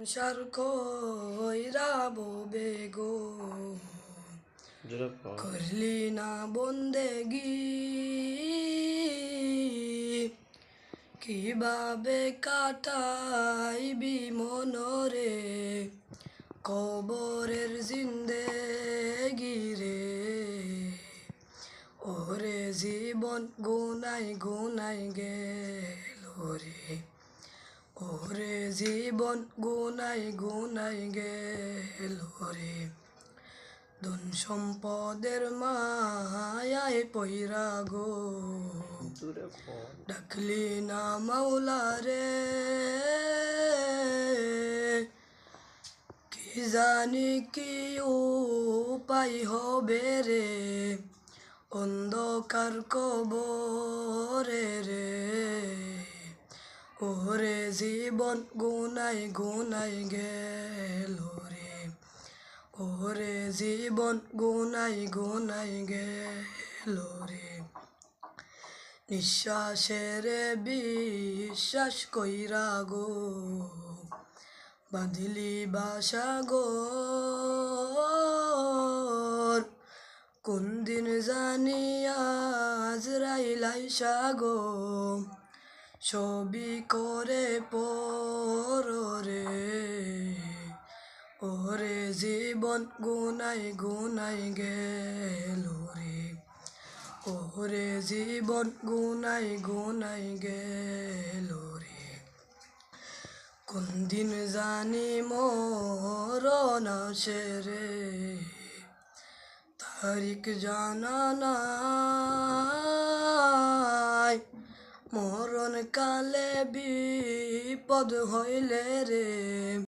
সংসার কইরা ববে গো করলি না বন্দেগি। কীভাবে কাটাইবি মনরে? কবরের জিন্দেগি রে। ওরে জীবন গুনাই গুনাই গেল রে ওরে জীবন গুনাই গুনাই গেল রে। ধন সম্পদের মায়ায় পইরা গো। ডাকলি না মাওলা রে। কি জানি কি উপায় হবে রে। অন্ধকার কবরে রে। ওরে জীবন গুনাই গুনাই গেল রে। ওরে জীবন গুনাই গুনাই গেল রে। নিঃশ্বাসের বিশ্বাস কইরা গো, বাঁধিলি বাসা গো। কোন দিন জানি আজ রাইলাই সাগো ছবি করে পরে ওরে জীবন গুনাই গুনাই গেল রে। ওরে জীবন গুনাই গুনাই গেল রে। কোন দিন জানি মরণ আসে রে। তারিখ জানা মরণ কালে বিপদ হইলে রে।